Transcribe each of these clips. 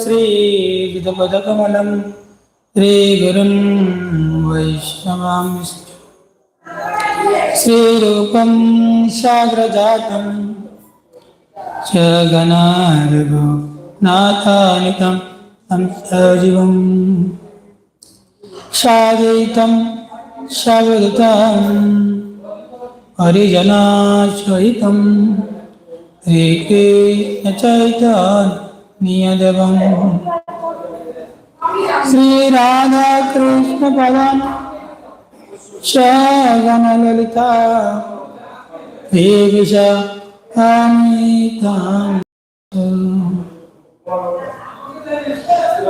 श्रीविदपदकमलं श्रीगुरुं वैष्णवां श्रीरूपं साग्रजातं च गणार्गो नाथानितं तं सजीवं सादयितं सवदतं हरिजनासहितं श्रीकृष्णचैतन्यदेवं नियजवम् श्रीराधाकृष्णपदं शगणललिता देविष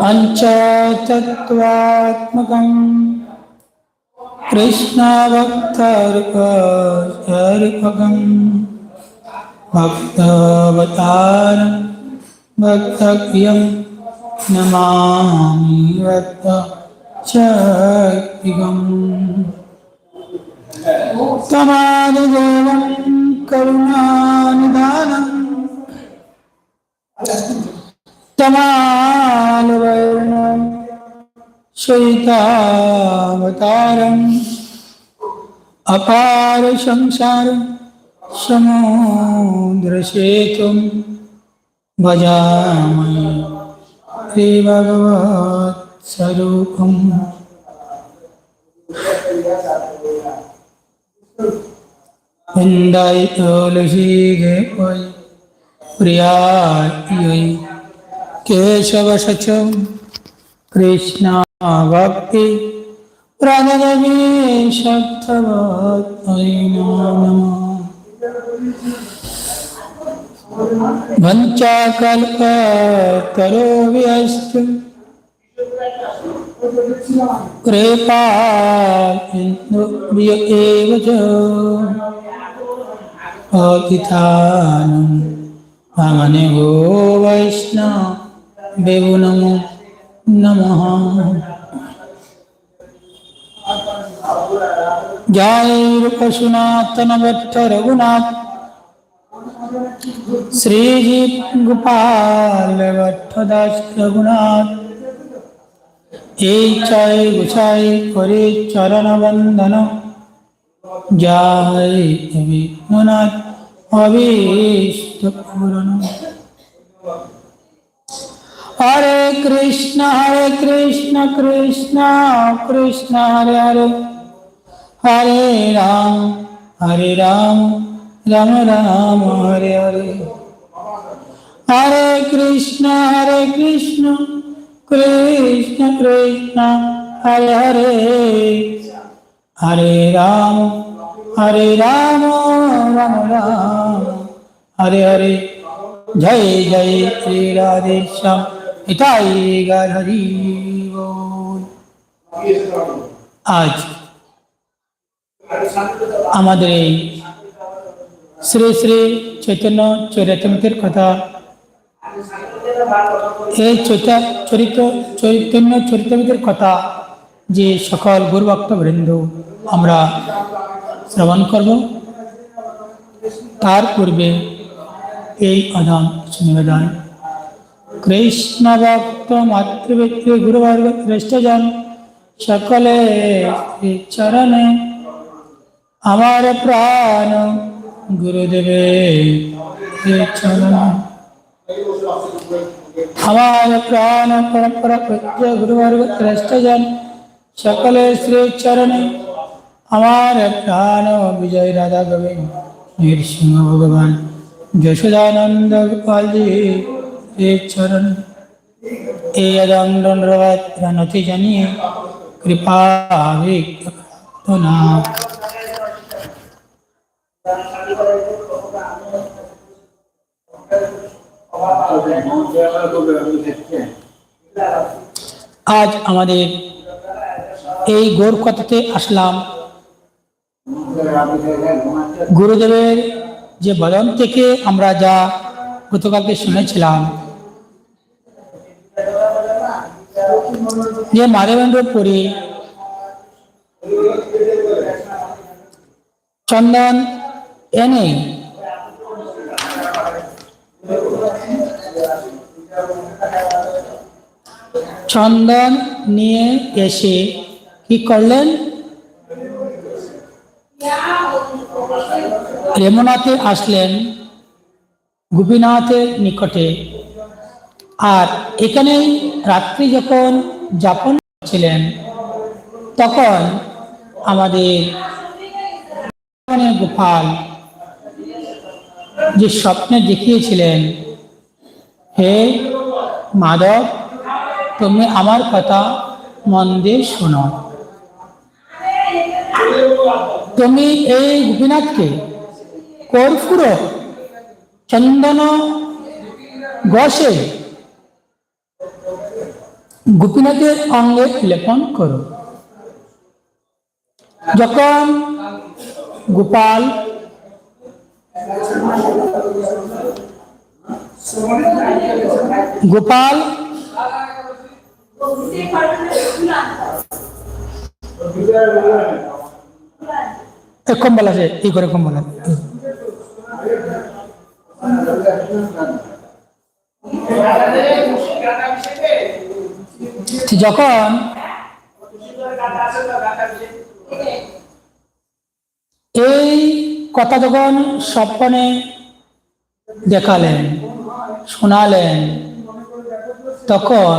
पञ्चतत्त्वात्मकम् कृष्णभक्तर्कर्कम् भक्तवतारम्। भक्तप्रियं नमामि भक्त शक्तिगम् तमादिदेवं करुणानिधानम् तमालवर्णं शयितावतारम् अपार संसार समुद्रसेतुं भजामि। श्रीभगवत्स्वरूपम् हिन्दाय तुलसी गे पै प्रियायै। केशवशच कृष्णा भक्ति प्रणदवी शब्दवत्यै नमः। वंचाकल्प करो व्यस्त कृपा गो एव च अतिथानं ममनिगो वैष्णवेवो नमो नमः। रघुनाथ। रूपसुनातन भट्ट रघुनाथ श्रीजी गोपाल भट्ट दास रघुनाथ এই চাই গুছাই করে চরণ বন্দন যাই বিঘ্ননাথ অভীষ্ট পূরণ হরে কৃষ্ণ হরে কৃষ্ণ কৃষ্ণ কৃষ্ণ হরে হরে হরে রাম হরে রাম রাম রাম, হরে হরে। হরে কৃষ্ণ হরে কৃষ্ণ কৃষ্ণ কৃষ্ণ, হরে হরে। হরে রাম হরে রাম রাম রাম। হরে হরে। জয় জয় শ্রী রাধে শ্যাম। এটাই গার হরি। আজ আমাদের এই শ্রী শ্রী চৈতন্য চৈরাচমিতের কথা। এই চৈতা চরিত্র চৈতন্য চরিত্রবিদের কথা যে সকল গুরুভক্ত বৃন্দ আমরা শ্রবণ করব, তার পূর্বে এই অদান নিবেদন কৃষ্ণ ভক্ত মাতৃবৃত্তি গুরুবর্গ শ্রেষ্ঠজন সকলে চরণে আমার প্রাণ গুরুদেবে আমার প্রাণ পরম্পরা পূজ্য গুরুবর্গ শ্রেষ্ঠজন সকলে শ্রী চরণে আমার প্রাণ বিজয় রাধা গোবিন্দ, নৃসিংহ ভগবান, যশোদানন্দ গোপালজি শ্রী চরণ। এই প্রণতি জানিয়ে কৃপা প্রার্থনা। আজ আমাদের এই গোর কথাতে আসলাম। গুরুদেবের যে বদন থেকে আমরা যা গতকালকে শুনেছিলাম, যে মাধবেন্দ্রপুরী চন্দন এনে চন্দন নিয়ে এসে কি করলেন? রেমনাথে আসলেন গোপীনাথের নিকটে। আর এখানেই রাত্রি যখন যাপন ছিলেন তখন আমাদের গোপাল যে স্বপ্নে দেখিয়েছিলেন, হে মাধব, তুমি আমার কথা মন দিয়ে শোনো। তুমি এই গোপীনাথকে কর্পূর, চন্দন, গসে গোপীনাথের অঙ্গে লেপন করো। যখন গোপাল গোপাল? কম্বল আছে এই করে কম্বল যখন এই কথা যখন স্বপ্নে দেখালেন শোনালেন? তখন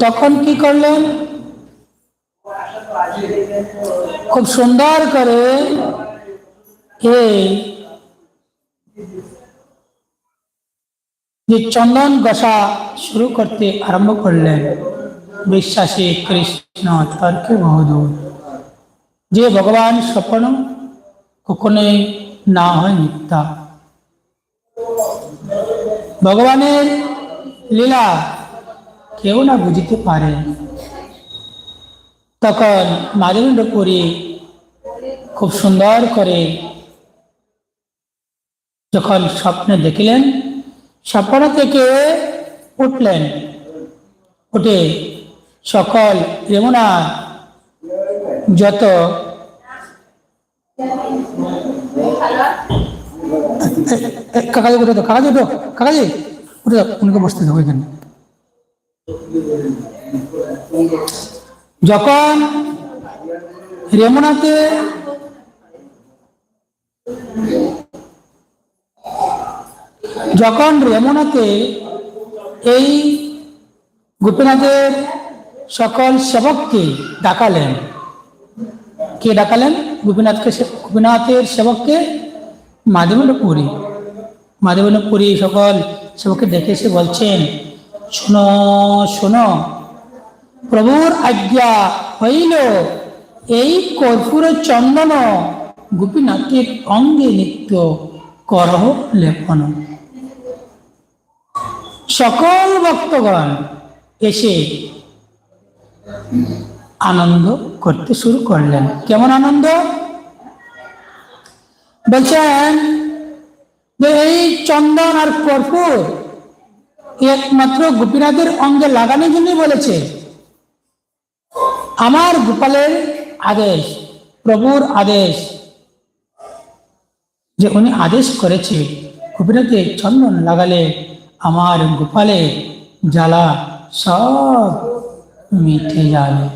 তখন কি করলেন? খুব সুন্দর করে এই যে চন্দন গসা শুরু করতে আরম্ভ করলেন, বিশ্বাসী কৃষ্ণ তর্কে বহুদূর। যে ভগবান স্বপ্ন কখনোই না হয় মিথ্যা। ভগবানের লীলা কেউ না বুঝিতে পারে। তখন মাধবেন্দ্র পুরী খুব সুন্দর করে যখন স্বপ্নে দেখিলেন স্বপ্ন থেকে উঠলেন। উঠে সকল যমুনা যত কাকাজি উঠে তো, কাকাজি উঠো, কাকাজি। উঠে উনকে বসতে দেবো এখানে। যখন রেমনাতে যখন রেমনাতে এই গোপীনাথের সকল সেবককে ডাকালেন, কে ডাকালেন? গোপীনাথকে গোপীনাথের সেবককে মাধবেন্দ্র পুরী মাধবেন্দ্র পুরী সকল সেবককে ডেকে এসে বলছেন, শোনো শোনো, প্রভুর আজ্ঞা হইল এই কর্পূর চন্দন গোপীনাথের অঙ্গে নিত্য করহ লেপন। সকল ভক্তগণ এসে আনন্দ করতে শুরু করলেন। কেমন আনন্দ? বলছেন যে এই চন্দন আর কর্পূর একমাত্র গোপীনাথের অঙ্গে লাগানোর জন্যই বলেছে। আমার গোপালের আদেশ, প্রভুর আদেশ, যে উনি আদেশ করেছে গোপীনাথে চন্দন লাগালে আমার গোপালে জ্বালা সব মিটে যাবে।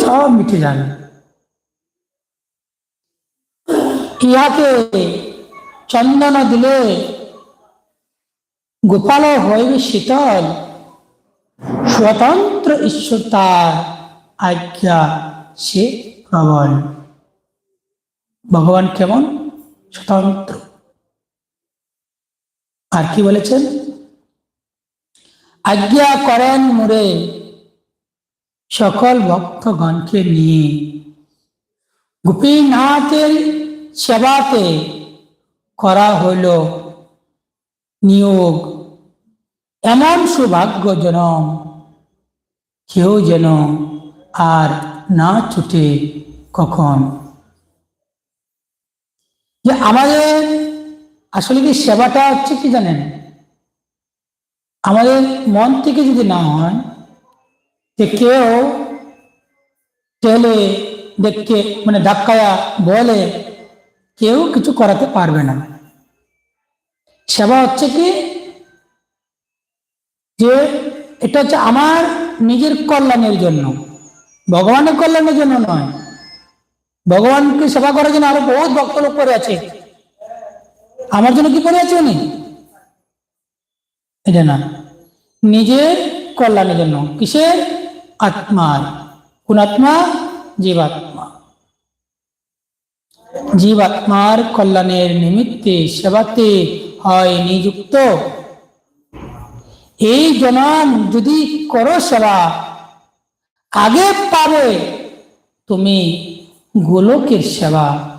সব মিটে যাবে। ইহাকে চন্দন দিলে গোপাল হইবে শীতল। স্বতন্ত্র ঈশ্বর তার আজ্ঞা, সে প্রবল। ভগবান কেমন? স্বতন্ত্র। আর কি বলেছেন? আজ্ঞা করেন মোরে, সকল ভক্তগণকে নিয়ে। গোপীনাথের সেবাতে করা হইল নিয়োগ। এমন সৌভাগ্য জনম কেউ যেন আর না ছুটে কখন? যে আমাদের আসলে কি সেবাটা হচ্ছে কি জানেন? আমাদের মন থেকে যদি না হয়, যে কেউ ঠেলে দেখকে মানে ধাক্কায়া বলে, কেউ কিছু করাতে পারবে না। সেবা হচ্ছে কি, যে এটা হচ্ছে আমার নিজের কল্যাণের জন্য, ভগবানের কল্যাণের জন্য নয়। ভগবানকে সেবা করার জন্য আরও বহুত ভক্ত লোক করে আছে। আমার জন্য কি করে আছে উনি? এটা না। নিজের কল্যাণের জন্য। কিসের? আত্মার। কোন আত্মা জীবাত্মা। জীবাত্মার কল্যাণের নিমিত্তে সেবাতে হয় নিযুক্ত। এই জনান যদি করো সেবা, আগে পাবে তুমি গোলকের সেবা।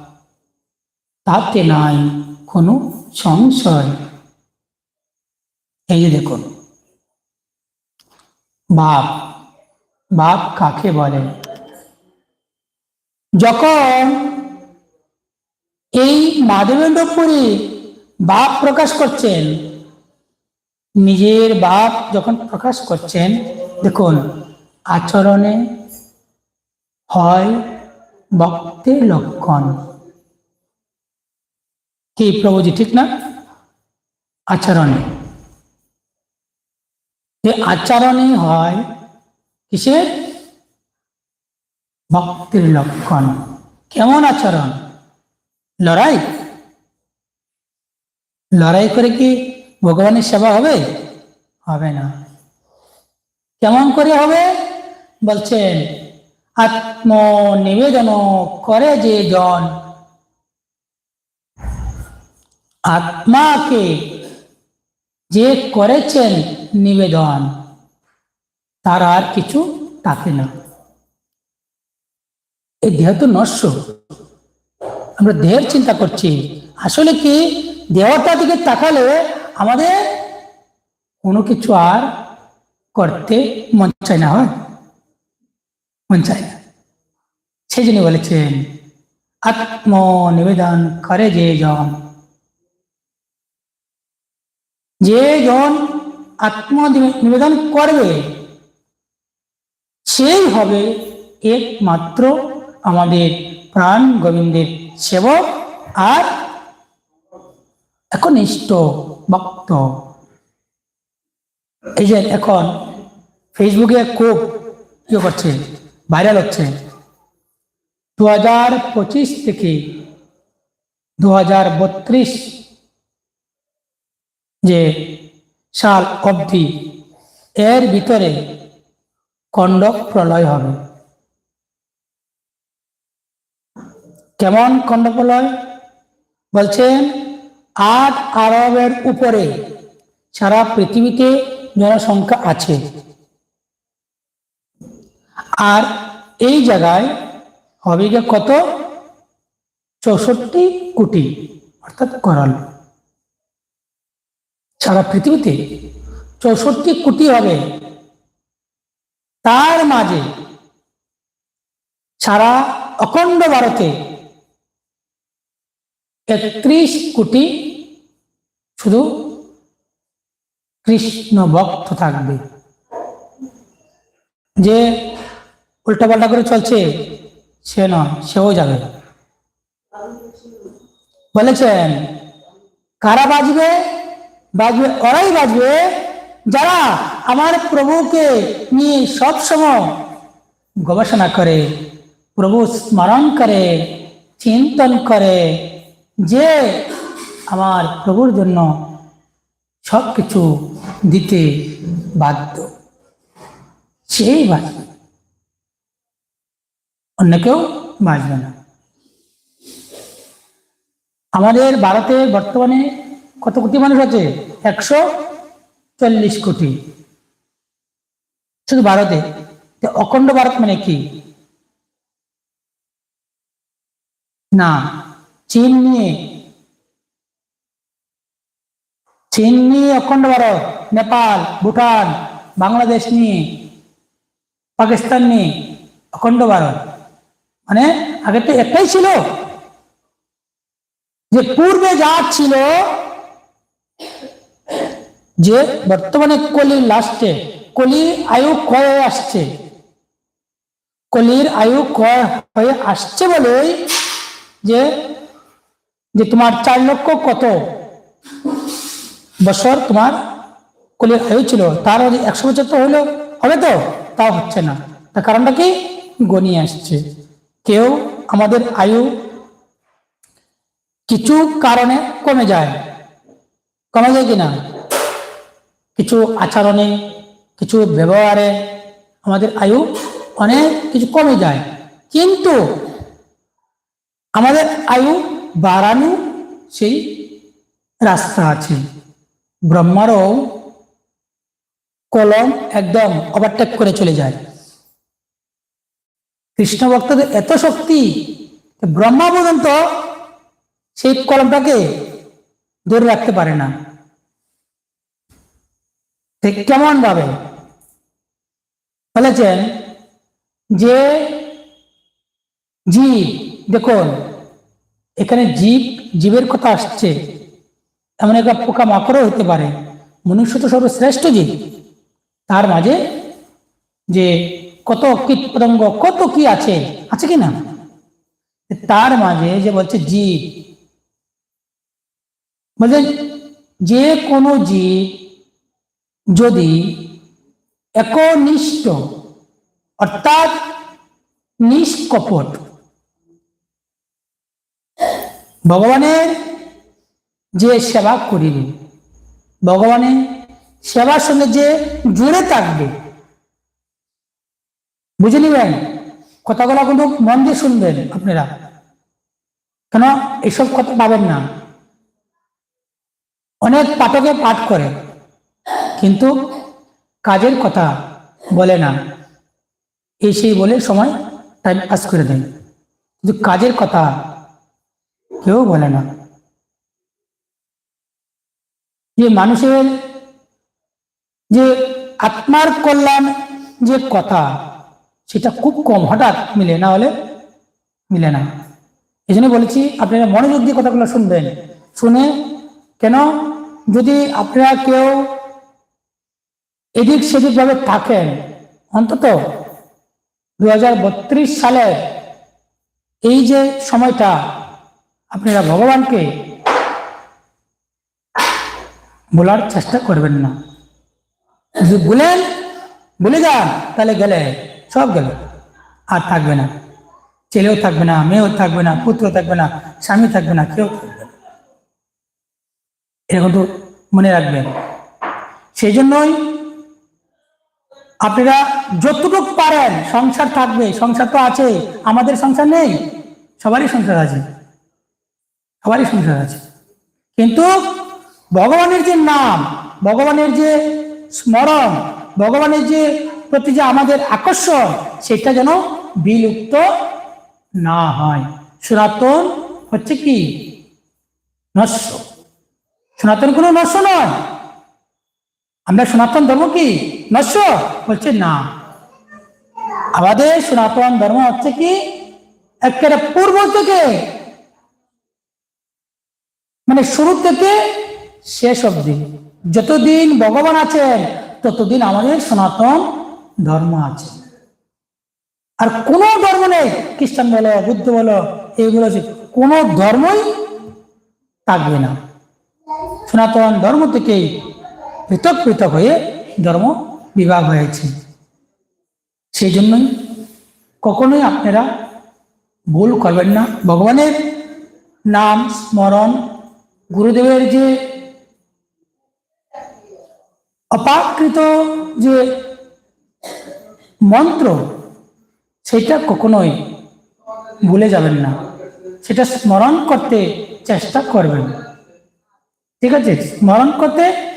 তাতে নাই। কোনো সংশয়। এই যে দেখুন, বাপ বাপ কাকে বলে? যখন এই মাধবেন্দ্রপুরী বাপ প্রকাশ করছেন, নিজের বাপ যখন প্রকাশ করছেন, দেখুন, আচরণে হয় ভক্তের লক্ষণ। কি প্রভুজি, ঠিক না? আচরণে। যে আচরণে হয় কিসের? ভক্তির লক্ষণ। কেমন আচরণ? লড়াই? লড়াই করে কি ভগবানের সেবা হবে? হবে না। কেমন করে হবে? বলছেন আত্ম নিবেদন করে যে জন আত্মাকে যে করেছেন নিবেদন, তার আর কিছু থাকে না এই দেহ তো নশ্বর আমরা দেহের চিন্তা করছি। আসলে কি? দেহটা দিকে তাকালে আমাদের কোনো কিছু আর করতে মন চায় না, হয়? মন চায় না। সেই জন্য বলেছেন আত্ম নিবেদন করে যে জন যে জন আত্ম নিবেদন করবে, সেই হবে একমাত্র আমাদের প্রাণ গোবিন্দের সেবক আর একনিষ্ঠ ভক্ত। এই যে এখন ফেসবুকে খুব ইয়ে করছে ভাইরাল হচ্ছে। দু হাজার পঁচিশ থেকে দু হাজার বত্রিশ যে সাল অবধি এর ভিতরে কণ্ডক প্রলয় হবে। কেমন কণ্ড প্রলয়? বলছেন, আট আরবের উপরে সারা পৃথিবীতে জনসংখ্যা আছে। আর এই জায়গায় হবে কত? চৌষট্টি কোটি, অর্থাৎ করাল সারা পৃথিবীতে চৌষট্টি কোটি হবে। তার মাঝে সারা অখণ্ড ভারতে একত্রিশ কোটি শুধু কৃষ্ণ ভক্ত থাকবে। যে উল্টাপাল্টা করে চলছে, সে নয়, সেও যাবে বলেছেন, কারা বাজবে? বাজবে, ওরাই বাজবে যারা আমার প্রভুকে নিয়ে সবসময় গবেষণা করে, প্রভু স্মরণ করে, চিন্তন করে, যে আমার প্রভুর জন্য সব কিছু দিতে বাধ্য। সেই বাঁচবে অন্য কেউ বাঁচবে না। আমাদের ভারতে বর্তমানে কত কোটি মানুষ আছে? একশো চল্লিশ কোটি। শুধু ভারতে? অখণ্ড ভারত মানে কি? না, চীন নিয়ে। চীন নিয়ে অখণ্ড ভারত, নেপাল, ভুটান, বাংলাদেশ নিয়ে, পাকিস্তান নিয়ে অখণ্ড ভারত। মানে আগে তো একটাই ছিল। যে পূর্বে যা ছিল যে বর্তমানে কলি লাস্টে কলি আয়ু ক্ষয় হয়ে আসছে। কলির আয়ু ক্ষয় হয়ে আসছে বলেই যে যে তোমার চার লক্ষ কত বছর তোমার কলির আয়ু ছিল, তার একশো বছর তো হলো, হবে তো? তাও হচ্ছে না। তার কারণটা কি? গনিয়ে আসছে। কেউ আমাদের আয়ু কিছু কারণে কমে যায়। কমে যায় কিনা? কিছু আচরণে, কিছু ব্যবহারে আমাদের আয়ু অনেক কিছু কমে যায়। কিন্তু আমাদের আয়ু বাড়ানো সেই রাস্তা আছে। ব্রহ্মারও কলম একদম ওভারটেক করে চলে যায়। কৃষ্ণ ভক্তদের এত শক্তি ব্রহ্মা পর্যন্ত সেই কলমটাকে ধরে রাখতে পারে না। ঠিক কেমন ভাবে বলেছেন যে জীব, দেখুন, এখানে জীব, জীবের কথা আসছে। এমন একটা পোকা মাকড়ও হতে পারে। মনুষ্য তো সর্বশ্রেষ্ঠ জীব। তার মাঝে যে কত কীট পতঙ্গ, কত কি আছে আছে কি না? তার মাঝে যে বলছে জীব। বলছে যে কোনো জীব যদি একনিষ্ঠ, অর্থাৎ নিষ্কপট। ভগবানের যে সেবা করিবে ভগবানের সেবার সঙ্গে যে জুড়ে থাকবে। বুঝে নিবেন? কথাগুলো কিন্তু মন দিয়ে শুনবেন আপনারা। কেন এসব কথা পাবেন না? অনেক পাঠকে পাঠ করে। কিন্তু কাজের কথা বলে না। এই সেই বলে সময় টাইম পাস করে দেয়। কিন্তু কাজের কথা কেউ বলে না। যে মানুষের যে আত্মার কল্যাণ যে কথা, সেটা খুব কম হঠাৎ মিলে, না হলে মিলে না। এই জন্য বলেছি, আপনারা মনোযোগ দিয়ে কথাগুলো শুনবেন। শুনে কেন? যদি আপনারা কেউ এদিক সেদিক ভাবে থাকেন। অন্তত দু হাজার বত্রিশ সালে এই যে সময়টা, আপনারা ভগবানকে বলার চেষ্টা করবেন না। যদি বলেন, বলে যান, তাহলে গেলে, সব গেল। আর থাকবে না। ছেলেও থাকবে না, মেয়েও থাকবে না পুত্র থাকবে না, স্বামী থাকবে না, কেউ থাকবে না। এরকম তো মনে রাখবেন। সেই জন্যই আপনারা যতটুকু পারেন, সংসার থাকবে, সংসার তো আছে, আমাদের সংসার নেই, সবারই সংসার আছে, সবারই সংসার আছে। কিন্তু ভগবানের যে নাম, ভগবানের যে স্মরণ, ভগবানের যে প্রতি যে আমাদের আকর্ষণ, সেটা যেন বিলুপ্ত না হয়। সনাতন হচ্ছে কি? নস্য। সনাতন কোনো নস্য নয়। আমরা সনাতন ধর্ম কি? নস্য বলছে না। আমাদের সনাতন ধর্ম হচ্ছে কি? একেবারে পূর্ব থেকে। মানে শুরু থেকে শেষ অবধি। যতদিন ভগবান আছেন, ততদিন আমাদের সনাতন ধর্ম আছে। আর কোন ধর্ম নেই। খ্রিস্টান বলো, বুদ্ধ বলো এইগুলো কোন ধর্মই থাকবে না। সনাতন ধর্ম থেকেই পৃথক পৃথক হয়ে ধর্ম বিভাগ হয়েছে। সেই জন্যই কখনোই আপনারা ভুল করবেন না। ভগবানের নাম স্মরণ, গুরুদেবের যে অপাকৃত যে মন্ত্র, সেটা কখনোই ভুলে যাবেন না। সেটা স্মরণ করতে চেষ্টা করবেন। ঠিক আছে? স্মরণ করতে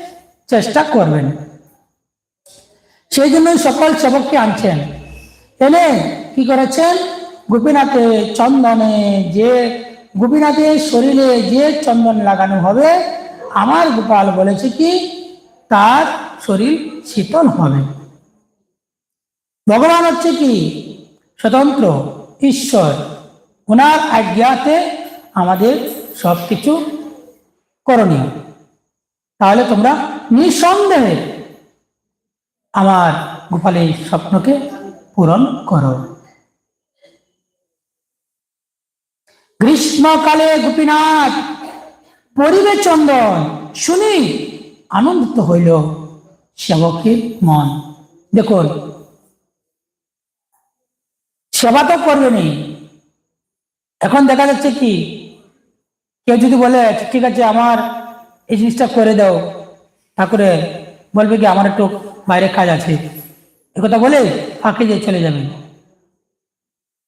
চেষ্টা করবেন। সেই জন্যই সকল সেবককে আনছেন। এনে কি করেছেন? গোপীনাথে চন্দনে যে, গোপীনাথের শরীরে যে চন্দন লাগানো হবে, আমার গোপাল বলেছে কি, তার শরীর শীতল হবে। ভগবান হচ্ছে কি? স্বতন্ত্র, ঈশ্বর। ওনার আজ্ঞাতে আমাদের সব কিছু করণীয়। তাহলে তোমরা নিঃসন্দেহে আমার গোপাল এই স্বপ্নকে পূরণ করো। গ্রীষ্মকালে গোপীনাথ, পরিবে চন্দন শুনি আনন্দিত হইল সেবকের মন। দেখুন, সেবা তো করবেনি এখন দেখা যাচ্ছে কি, কেউ যদি বলে, ঠিক আছে, আমার এই জিনিসটা করে দাও। ঠাকুরে বলবে কি, আমার একটু বাইরে কাজ আছে। কথা বলে ফাঁকে দিয়ে চলে যাবেন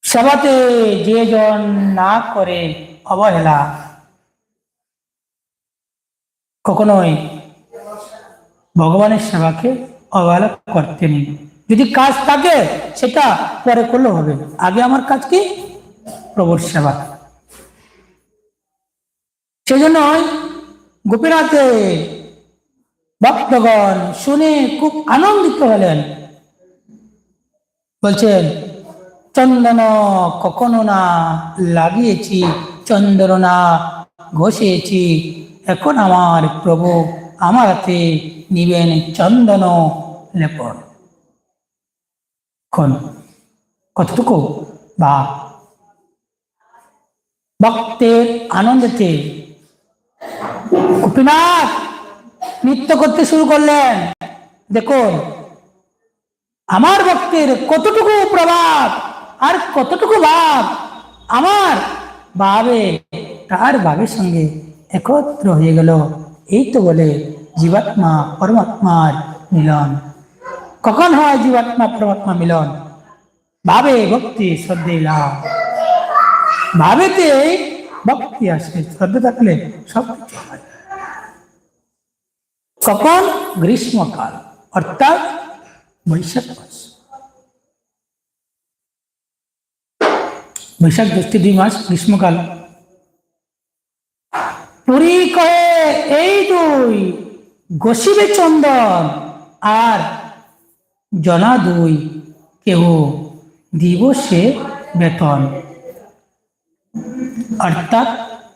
সেবাতে যে জন না করে অবহেলা, কখনোই ভগবানের সেবাকে অবহেলা করতে নেই। যদি কাজ থাকে, সেটা পরে করলেও হবে। আগে আমার কাজ কি? প্রভুর সেবা। সেজন্য গোপীনাথে ভক্তগণ শুনে খুব আনন্দিত হলেন। বলছেন, চন্দন কখনো না লাগিয়েছি, চন্দন না ঘষেছি। এখন আমার প্রভু আমার হাতে নিবেন চন্দন লেপন। কোন? কতটুকু? বা ভক্তের আনন্দেতে গোপীনাথ নৃত্য করতে শুরু করলেন। দেখুন, আমার ভক্তের কতটুকু প্রভাব আর কতটুকু ভাব আমার ভাবে, তার ভাবের সঙ্গে একত্র হয়ে গেল। এই তো বলে জীবাত্মা পরমাত্মার মিলন। কখন হয় জীবাত্মা পরমাত্মা মিলন? ভাবে ভক্তি শ্রদ্ধে লাভ। ভাবেতে ভক্তি আসে, শ্রদ্ধা থাকলে সব কিছু কখন গ্রীষ্মকাল অর্থাৎ বৈশাখ মাস। বৈশাখ জ্যৈষ্ঠ দুই মাস গ্রীষ্মকাল পুরী কয়ে এই দুই, গসিবে চন্দন আর জনা দুই, কেহ দিবসে বেতন। অর্থাৎ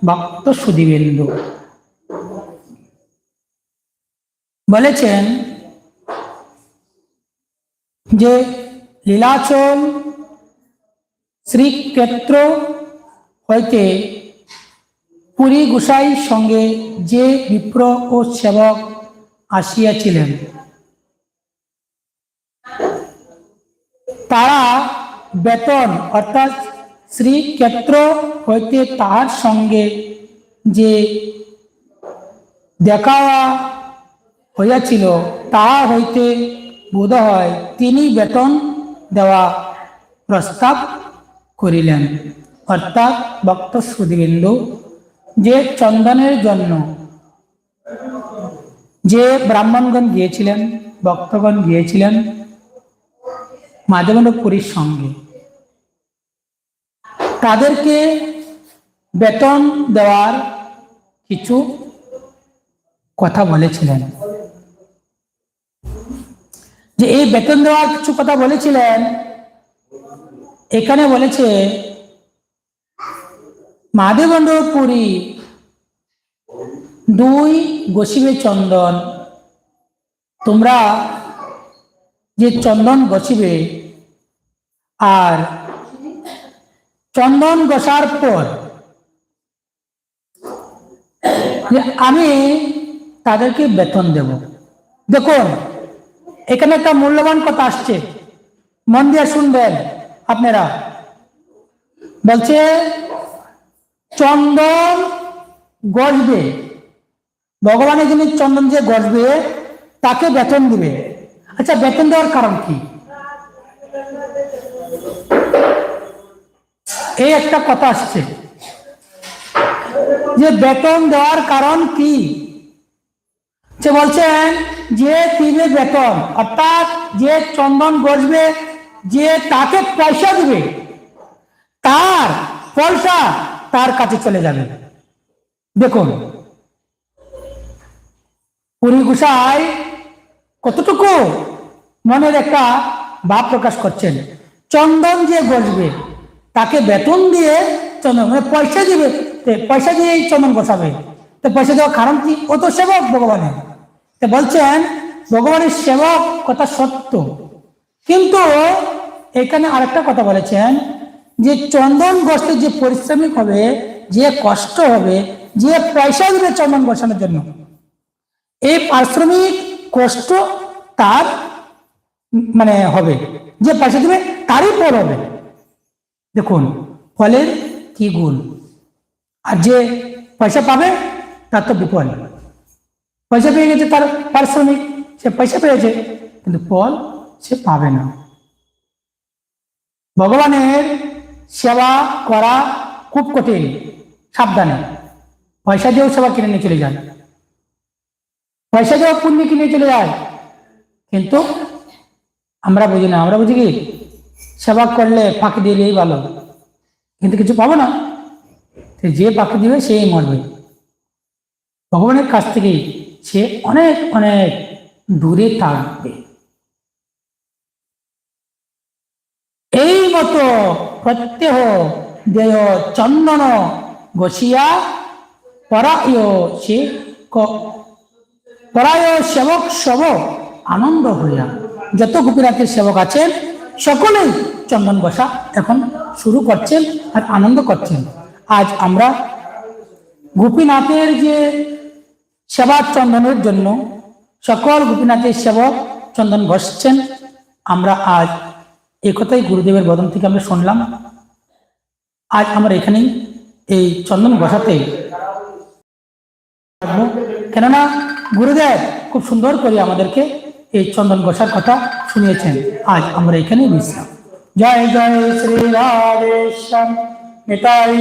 ভক্ত সুদীবেন্দু। বলেছেন যে লীলাচল শ্রীক্ষেত্র হইতে পুরী গোসাই সঙ্গে যে বিপ্র ও সেবক আসিয়াছিলেন। তারা বেতন, অর্থাৎ শ্রীক্ষেত্র হইতে তাহার সঙ্গে যে দেখা হইয়াছিল তাহা হইতে বোধ হয় তিনি বেতন দেওয়া প্রস্তাব করিলেন। অর্থাৎ ভক্ত সুদীবিন্দু যে চন্দনের জন্য যে ব্রাহ্মণগণ গিয়েছিলেন, ভক্তগণ গিয়েছিলেন মাধবেন্দ্র পুরীর সঙ্গে, তাদেরকে বেতন দেওয়ার কিছু কথা বলেছিলেন। যে এই বেতন দেওয়ার কিছু কথা বলেছিলেন? এখানে বলেছে মাধবেন্দ্র পুরী দুই গসিবে চন্দন। তোমরা যে চন্দন গসিবে আর চন্দন গসার পর আমি তাদেরকে বেতন দেব। দেখুন এখানে একটা মূল্যবান কথা আসছে। মন দিয়ে শুনবেন আপনারা। বলছে, চন্দন গজবে ভগবানের যিনি চন্দন যে গজবে তাকে বেতন দিবে। আচ্ছা বেতন দেওয়ার কারণ কি? এই একটা কথা আসছে। যে বেতন দেওয়ার কারণ কি? যে বলছেন, যে দিবে বেতন, অর্থাৎ যে চন্দন গসবে যে তাকে পয়সা দিবে, তার পয়সা তার কাছে চলে যাবে। দেখুন, পুরী গুসাই কতটুকু মনের একটা ভাব প্রকাশ করছেন। চন্দন যে গসবে তাকে বেতন দিয়ে চন্দন মানে পয়সা দিবে পয়সা দিয়েই চন্দন বসাবে। তো পয়সা দেওয়ার কারণ কি? ও তো সেবক ভগবানের। বলছেন, ভগবানের সেবক কথা সত্য। কিন্তু এখানে আরেকটা কথা বলেছেন, যে চন্দন গস্তের যে পরিশ্রমিক হবে, যে কষ্ট হবে, যে পয়সা দেবে চন্দন বসানোর জন্য, এই পারিশ্রমিক কষ্ট তার মানে হবে। যে পয়সা দেবে, তারই পর হবে। দেখুন, ফলের কি গুণ? আর যে পয়সা পাবে, তার তো বিফল। পয়সা পেয়ে গেছে তার পারিশ্রমিক, সে পয়সা পেয়েছে, কিন্তু ফল সে পাবে না। ভগবানের সেবা করা খুব কঠিন, সাবধানে। পয়সা দিয়েও সেবা কিনে নিয়ে চলে যায় পয়সা দিয়েও পুণ্য কিনে চলে যায়। কিন্তু আমরা বুঝি না, আমরা বুঝি কি? সেবা করলে ফাঁকি দিলেই ভালো। কিন্তু কিছু পাবো না। যে ফাঁকি দিবে, সেই মরবে। ভগবানের কাছ থেকে সে অনেক অনেক দূরে থাকবে। এই মতো প্রত্যহ দেহ চন্দন ঘষিয়া পরায় সে পরায় সেবক সব আনন্দ হইয়া, যত গোপীনাথের সেবক আছেন, সকলেই চন্দন বসা এখন শুরু করছেন আর আনন্দ করছেন। আজ আমরা গোপীনাথের যে সেবা চন্দনের জন্য সকল গোপীনাথের সেবক চন্দন ঘষছেন। আমরা আজ এই কথাই গুরুদেবের বদন থেকে আমরা শুনলাম। আজ আমরা এখানেই এই চন্দন ঘষাতে কেননা গুরুদেব খুব সুন্দর করে আমাদেরকে এই চন্দন ঘষার কথা শুনিয়েছেন। আজ আমরা এখানেই বিশ্রাম জয় জয় শ্রী রাধেশ্যাম নিতাই।